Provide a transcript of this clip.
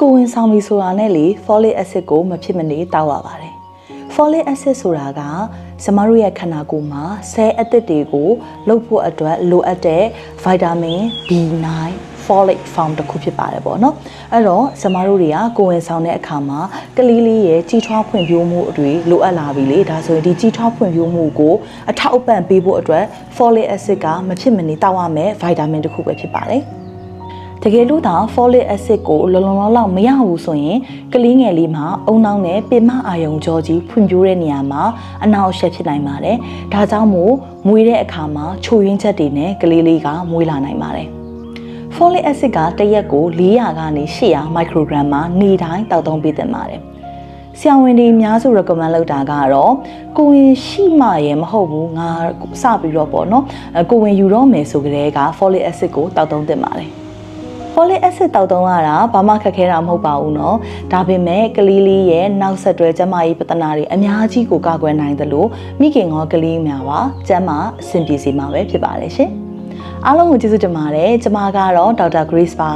ကိုဝင်ဆောင်ပြီဆိုတာနဲ့လေ folic acid ကိုမဖြစ်မနေတောက်ရပါတယ် folic acid ဆိုတာကကျမတို့ရဲ့ခန္ဓာကိုယ်မှာဆဲအသစ်တွေကိုလှုပ်ဖို့အတွက်လိုအပ်တဲ့ vitamin B9 folic form တစ်ခုဖြစ်ပါတယ်ပေါ့နော်အဲ့တော့ကျမတို့တွေကကိုယ်ဝင်ဆောင်တဲ့အခါမှာကလေးလေးရဲ့ကြီးထွားဖွံ့ဖြိုးမှုတွေလိုအပ်လာပြီလေဒါဆိုရင်ဒီကြီးထွားဖွံ့ဖြိုးမှုကိုအထောက်အပံ့ပေးဖို့အတွက် folic acid ကမဖြစ်မနေတောက်ရမယ် vitamin တစ်ခုပဲဖြစ်ပါတယ် တကယ်လို့သာ folic acid ကိုလုံလုံလောက်လောက်မရဘူးဆိုရင်ကလေးငယ်လေးမှာအုံနှောင်းနဲ့ပင်မအာယုံကြောကြီးဖွံ့ဖြိုးတဲ့နေရာမှာအနောက်အရှက်ဖြစ်နိုင်ပါတယ်။ဒါကြောင့်မို့မွေးတဲ့အခါမှာချိုရင်းချက်တွေနဲ့ကလေးလေးကမွေးလာနိုင်ပါတယ်။ folic acid ကတစ်ရက်ကို400ကနေ800 microgram မှာနေတိုင်းတောက်သုံးပေးသင့်ပါတယ်။ဆရာဝန်တွေအများစု recommend လုပ်တာကတော့ကိုဝင်ရှိမှရယ်မဟုတ်ဘူးငါစပြီးတော့ပေါ့နော်အဲကိုဝင်ယူတော့မယ်ဆိုကြတဲ့က folic acid ကိုတောက်သုံးသင့်ပါတယ်။ folic acid တောက်သုံးရတာဘာမှခက်ခဲတာမဟုတ်ပါဘူးเนาะဒါပေမဲ့ကလေးလေးရဲ့နောက်ဆက်တွဲကျန်းမာရေးပဿနာတွေအများကြီးကိုကာကွယ်နိုင်သလိုမိခင်ရောကလေးများပါကျန်းမာအဆင်ပြေစေမှာပဲဖြစ်ပါတယ်ရှင်အားလုံးကိုကျေးဇူးတင်ပါတယ်ကျမကတော့ဒေါက်တာ Grace ပါ